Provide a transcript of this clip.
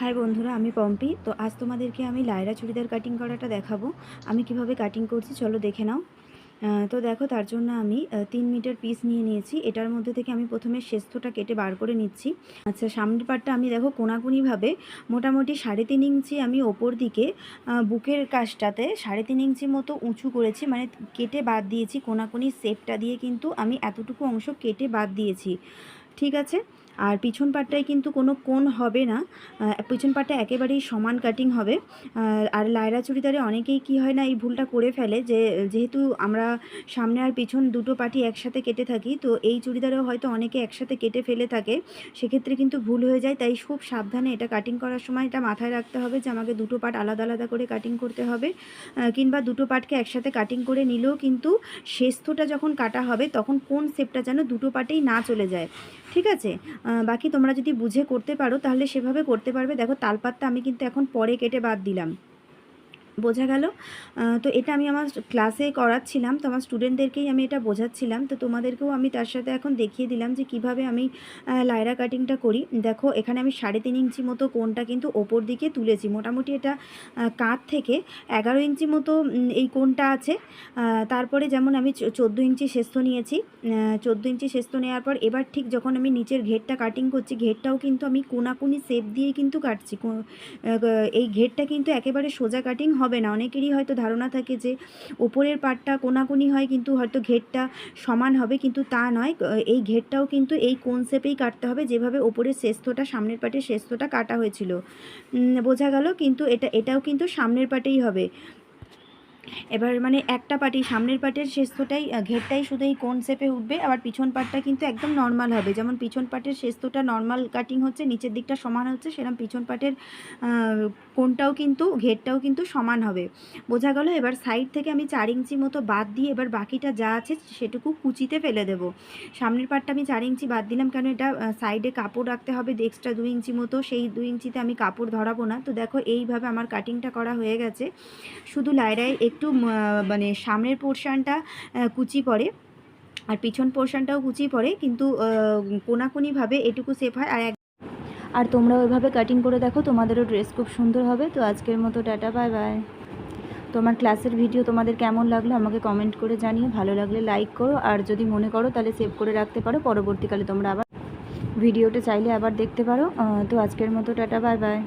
High বন্ধুরা, আমি পম্পি। তো আজ তোমাদেরকে আমি লায়রা চুড়িদার কাটিং করাটা দেখাবো। আমি কীভাবে কাটিং করছি চলো দেখে নাও। তো দেখো, তার জন্য আমি তিন মিটার পিস নিয়ে নিয়েছি। এটার মধ্যে থেকে আমি প্রথমে শেস্তটা কেটে বার করে নিচ্ছি। আচ্ছা সামনের পাটটা আমি দেখো কোনাকুনিভাবে মোটামুটি সাড়ে তিন ইঞ্চি আমি ওপর দিকে বুকের কাজটাতে সাড়ে তিন ইঞ্চি মতো উঁচু করেছি। মানে কেটে বাদ দিয়েছি। কোনাকুনি শেপটা দিয়ে কিন্তু আমি এতটুকু অংশ কেটে বাদ দিয়েছি। ঠিক আছে? আর পিছন পাটটায় কিন্তু কোনো কোণ হবে না। পিছন পাটটা একেবারেই সমান কাটিং হবে। আর- লায়রা চুড়িদারে অনেকেই কি হয় না, এই ভুলটা করে ফেলে যে, যেহেতু আমরা সামনে আর পিছন দুটো পাটি একসাথে কেটে থাকি, তো এই চুড়িদারেও হয়তো অনেকে একসাথে কেটে ফেলে থাকে। সেক্ষেত্রে কিন্তু ভুল হয়ে যায়, তাই খুব সাবধানে এটা কাটিং করার সময় এটা মাথায় রাখতে হবে যে, আমাকে দুটো পাট আলাদা আলাদা করে কাটিং করতে হবে। কিংবা দুটো পাটকে একসাথে কাটিং করে নিলেও কিন্তু শেস্তটা যখন কাটা হবে, তখন কোন শেপটা যেন দুটো পাটেই না চলে যায়। ঠিক আছে? বাকি তোমরা যদি বুঝে করতে পারো, তাহলে সেভাবে করতে পারবে। দেখো তালপাতটা আমি কিন্তু এখন পরে কেটে বাদ দিলাম। বোঝা গেল। তো এটা আমি আমার ক্লাসে করাচ্ছিলাম, তো আমার স্টুডেন্টদেরকেই আমি এটা বোঝাচ্ছিলাম। তো তোমাদেরকেও আমি তার সাথে এখন দেখিয়ে দিলাম যে কীভাবে আমি লায়রা কাটিংটা করি। দেখো, এখানে আমি সাড়ে তিন ইঞ্চি মতো কোনটা কিন্তু ওপর দিকে তুলেছি। মোটামুটি এটা কাঁধ থেকে এগারো ইঞ্চি মতো এই কোনটা আছে। তারপরে যেমন আমি চোদ্দ ইঞ্চি শেস্ত নিয়েছি চোদ্দ ইঞ্চি শেস্ত নেওয়ার পর এবার ঠিক যখন আমি নিচের ঘেরটা কাটিং করছি, ঘেরটাও কিন্তু আমি কোনাকুনি শেপ দিয়ে কিন্তু কাটছি। এই ঘেরটা কিন্তু একেবারে সোজা কাটিং হবে না। অনেকেরই হয়তো ধারণা থাকে যে ওপরের পাটটা কোনাকুনি হয় কিন্তু হয়তো ঘেরটা সমান হবে, কিন্তু তা নয়। এই ঘেরটাও কিন্তু এই কোন কাটতে হবে যেভাবে ওপরের শ্রেষ্ঠটা, সামনের পাটের শ্রেষ্ঠটা কাটা হয়েছিল। বোঝা গেল কিন্তু এটা, এটাও কিন্তু সামনের পাটেই হবে। এবার মানে একটা পাটি সামনের পাটের শেস্তটাই ঘেরটাই শুধু এই কোন শেপে উঠবে, আবার পিছন পাটটা কিন্তু একদম নর্মাল হবে। যেমন পিছন পাটের শেস্তটা নর্মাল কাটিং হচ্ছে, নিচের দিকটা সমান হচ্ছে সেরকম পিছন পাটের কোনটাও কিন্তু, ঘেরটাও কিন্তু সমান হবে। বোঝা গেল, এবার সাইড থেকে আমি চার ইঞ্চি মতো বাদ দিয়ে এবার বাকিটা যা আছে, সেটুকু কুচিতে ফেলে দেব। সামনের পাটটা আমি চার ইঞ্চি বাদ দিলাম, কেন এটা সাইডে কাপড় রাখতে হবে এক্সট্রা দুই ইঞ্চি মতো, সেই দুই ইঞ্চিতে আমি কাপড় ধরাবো না। তো দেখো, এইভাবে আমার কাটিংটা করা হয়ে গেছে। শুধু লায়রায় একটু মানে সামনের পোর্শনটা কুচি পড়ে আর পিছন পোর্শনটাও কুচি পড়ে, কিন্তু কোনাকুনিভাবে এটুকু সেফ হয়। আর এক আর তোমরা ওইভাবে কাটিং করে দেখো, তোমাদেরও ড্রেস খুব সুন্দর হবে। তো আজকের মতো টাটা বাই বাই তোমার ক্লাসের ভিডিও তোমাদের কেমন লাগল আমাকে কমেন্ট করে জানিও। ভালো লাগলে লাইক করো। আর যদি মনে করো, তাহলে সেভ করে রাখতে পারো। পরবর্তীকালে তোমরা আবার ভিডিওটা চাইলে আবার দেখতে পারো। তো আজকের মতো টাটা বাই বাই